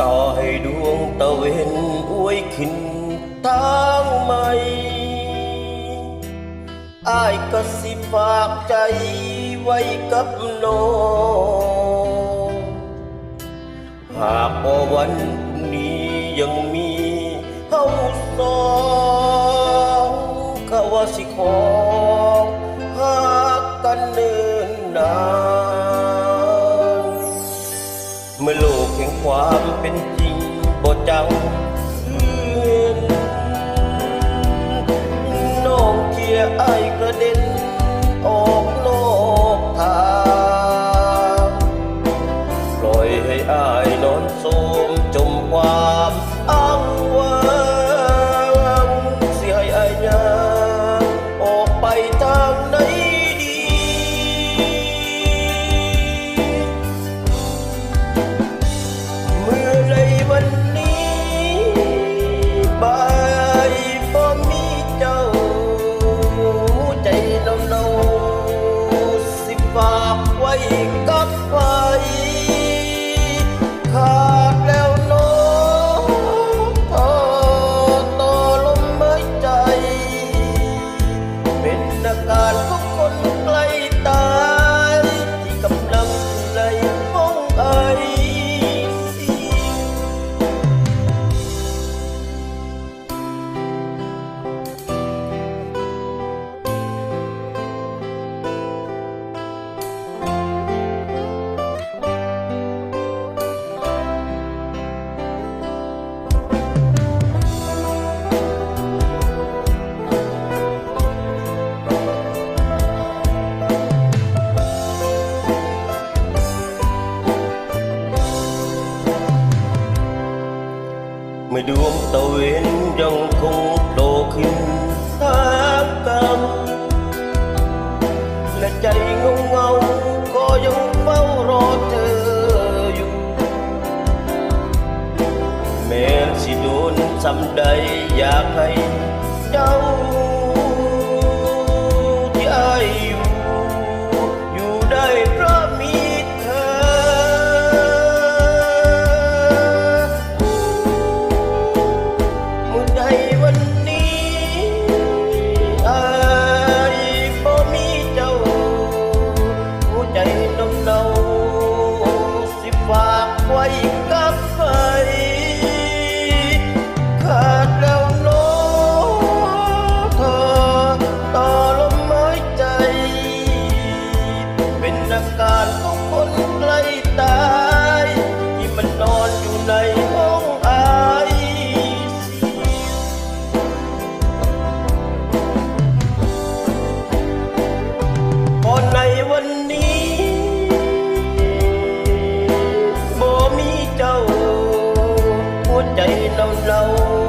ต่อให้ดวงตะเวนอวยขึ้นทางใหม่อายก็สิฝากใจไว้กับน้องหากว่าวันนี้ยังมีเฮาสองก็ว่าสิขอ ความเป็นจริงบ่เห็นน้องเทียไอ้กระเด็นาก เมื่อดวงตะเวนยังคงโผล่ขึ้นทามกำและใจงงเงาก็ยังเฝ้ารอเธออยู่ แม้สิโดนจำใดอยากให้เจ้า วันนี้อายบ่มีเจ้าหัวใจน้ำเนาสิฝากไว้กับใครขาดแล้วเน้องเธอต่อลมหายใจ เป็นอาการของคนใกล้ตายที่มันนอนอยู่ใน เ